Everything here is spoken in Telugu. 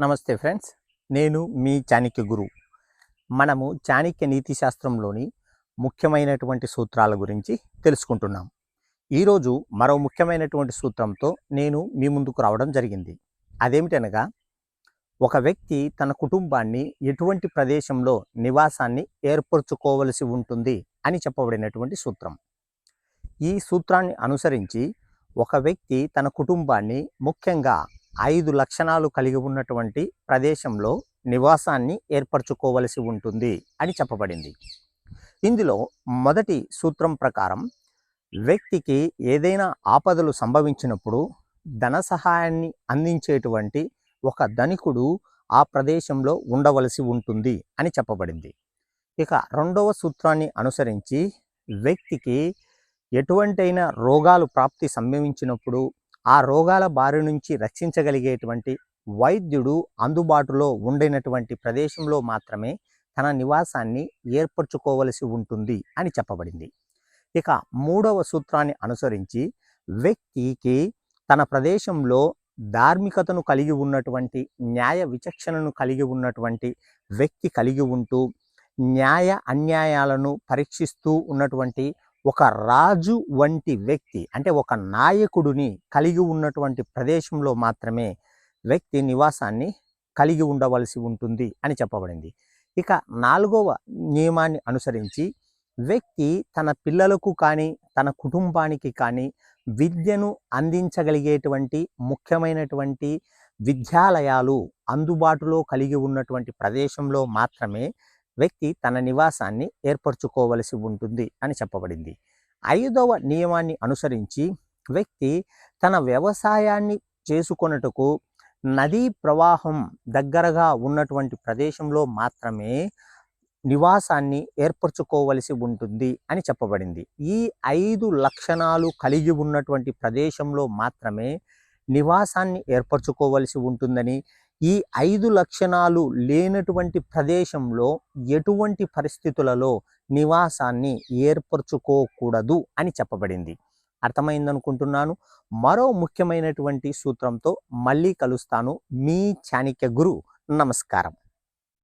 నమస్తే ఫ్రెండ్స్ నేను మీ చాణక్య గురు. మనము చాణక్య నీతి శాస్త్రంలోని ముఖ్యమైనటువంటి సూత్రాల గురించి తెలుసుకుంటున్నాం. ఈరోజు మరో ముఖ్యమైనటువంటి సూత్రంతో నేను మీ ముందుకు రావడం జరిగింది. అదేమిటనగా ఒక వ్యక్తి తన కుటుంబాన్ని ఎటువంటి ప్రదేశంలో నివాసాన్ని ఏర్పరచుకోవలసి ఉంటుంది అని చెప్పబడినటువంటి సూత్రం. ఈ సూత్రాన్ని అనుసరించి ఒక వ్యక్తి తన కుటుంబాన్ని ముఖ్యంగా ఐదు లక్షణాలు కలిగి ఉన్నటువంటి ప్రదేశంలో నివాసాన్ని ఏర్పరచుకోవలసి ఉంటుంది అని చెప్పబడింది. ఇందులో మొదటి సూత్రం ప్రకారం వ్యక్తికి ఏదైనా ఆపదలు సంభవించినప్పుడు ధన సహాయాన్ని అందించేటువంటి ఒక ధనికుడు ఆ ప్రదేశంలో ఉండవలసి ఉంటుంది అని చెప్పబడింది. ఇక రెండవ సూత్రాన్ని అనుసరించి వ్యక్తికి ఎటువంటైనా రోగాలు ప్రాప్తి సంభవించినప్పుడు ఆ రోగాల బారి నుంచి రక్షించగలిగేటువంటి వైద్యుడు అందుబాటులో ఉండినటువంటి ప్రదేశంలో మాత్రమే తన నివాసాన్ని ఏర్పరచుకోవలసి ఉంటుంది అని చెప్పబడింది. ఇక మూడవ సూత్రాన్ని అనుసరించి వ్యక్తికి తన ప్రదేశంలో ధార్మికతను కలిగి ఉన్నటువంటి న్యాయ విచక్షణను కలిగి ఉన్నటువంటి వ్యక్తి కలిగి ఉంటూ న్యాయ అన్యాయాలను పరీక్షిస్తూ ఉన్నటువంటి ఒక రాజు వంటి వ్యక్తి అంటే ఒక నాయకుడిని కలిగి ఉన్నటువంటి ప్రదేశంలో మాత్రమే వ్యక్తి నివాసాన్ని కలిగి ఉండవలసి ఉంటుంది అని చెప్పబడింది. ఇక నాలుగవ నియమాన్ని అనుసరించి వ్యక్తి తన పిల్లలకు కానీ తన కుటుంబానికి కానీ విద్యను అందించగలిగేటువంటి ముఖ్యమైనటువంటి విద్యాలయాలు అందుబాటులో కలిగి ఉన్నటువంటి ప్రదేశంలో మాత్రమే వ్యక్తి తన నివాసాన్ని ఏర్పరచుకోవలసి ఉంటుంది అని చెప్పబడింది. ఐదవ నియమాన్ని అనుసరించి వ్యక్తి తన వ్యవసాయాన్ని చేసుకొనుటకు నదీ ప్రవాహం దగ్గరగా ఉన్నటువంటి ప్రదేశంలో మాత్రమే నివాసాన్ని ఏర్పరచుకోవలసి ఉంటుంది అని చెప్పబడింది. ఈ ఐదు లక్షణాలు కలిగి ఉన్నటువంటి ప్రదేశంలో మాత్రమే నివాసాన్ని ఏర్పరచుకోవలసి ఉంటుందని ఈ ఐదు లక్షణాలు లేనటువంటి ప్రదేశంలో ఎటువంటి పరిస్థితులలో నివాసాన్ని ఏర్పరచుకోకూడదు అని చెప్పబడింది. అర్థమైందనుకుంటున్నాను. మరో ముఖ్యమైనటువంటి సూత్రంతో మళ్ళీ కలుస్తాను. మీ చాణిక్య గురు. నమస్కారం.